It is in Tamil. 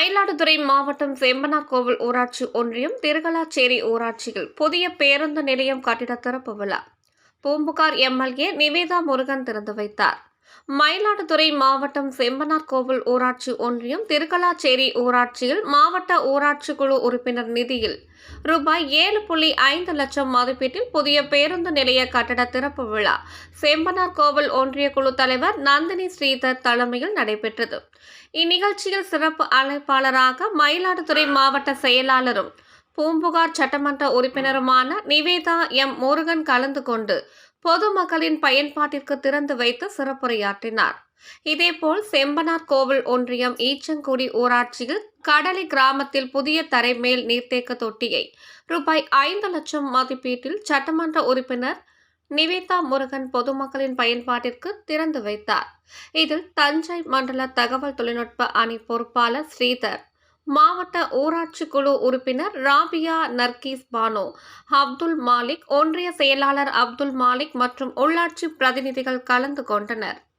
மயிலாடுதுறை மாவட்டம் செம்பனார்கோவில் ஊராட்சி ஒன்றியம் திருகலாச்சேரி ஊராட்சியில் புதிய பேருந்து நிலையம் கட்டிட திறப்பு விழா. பூம்புகார் எம்எல்ஏ நிவேதா முருகன் திறந்து வைத்தார். மயிலாடுதுறை மாவட்டம் செம்பனார் கோவில் ஊராட்சி ஒன்றியம் திருக்கலாச்சேரி ஊராட்சியில் மாவட்ட ஊராட்சி குழு உறுப்பினர் நிதியில் ரூபாய் ஏழு புள்ளி ஐந்து லட்சம் மதிப்பீட்டில் புதிய பேருந்து நிலைய கட்டட திறப்பு விழா செம்பனார் கோவில் ஒன்றிய குழு தலைவர் நந்தினி ஸ்ரீதர் தலைமையில் நடைபெற்றது. இந்நிகழ்ச்சியில் சிறப்பு அழைப்பாளராக மயிலாடுதுறை மாவட்ட செயலாளரும் பூம்புகார் சட்டமன்ற உறுப்பினருமான நிவேதா எம். முருகன் கலந்து கொண்டு பொதுமக்களின் பயன்பாட்டிற்கு திறந்து வைத்து சிறப்புரையாற்றினார். இதேபோல் செம்பனார் கோவில் ஒன்றியம் ஈச்சங்குடி ஊராட்சியில் கடலை கிராமத்தில் புதிய தரைமேல் நீர்த்தேக்க தொட்டியை ரூபாய் ஐந்து லட்சம் மதிப்பீட்டில் சட்டமன்ற உறுப்பினர் நிவேதா முருகன் பொதுமக்களின் பயன்பாட்டிற்கு திறந்து வைத்தார். இதில் தஞ்சை மண்டல தகவல் தொழில்நுட்ப அணி பொறுப்பாளர் ஸ்ரீதர் மாவட்ட ஊராட்சி குழு உறுப்பினர் ராபியா நர்கீஸ் பானோ அப்துல் மாலிக் ஒன்றிய செயலாளர் அப்துல் மாலிக் மற்றும் உள்ளாட்சி பிரதிநிதிகள் கலந்து கொண்டனர்.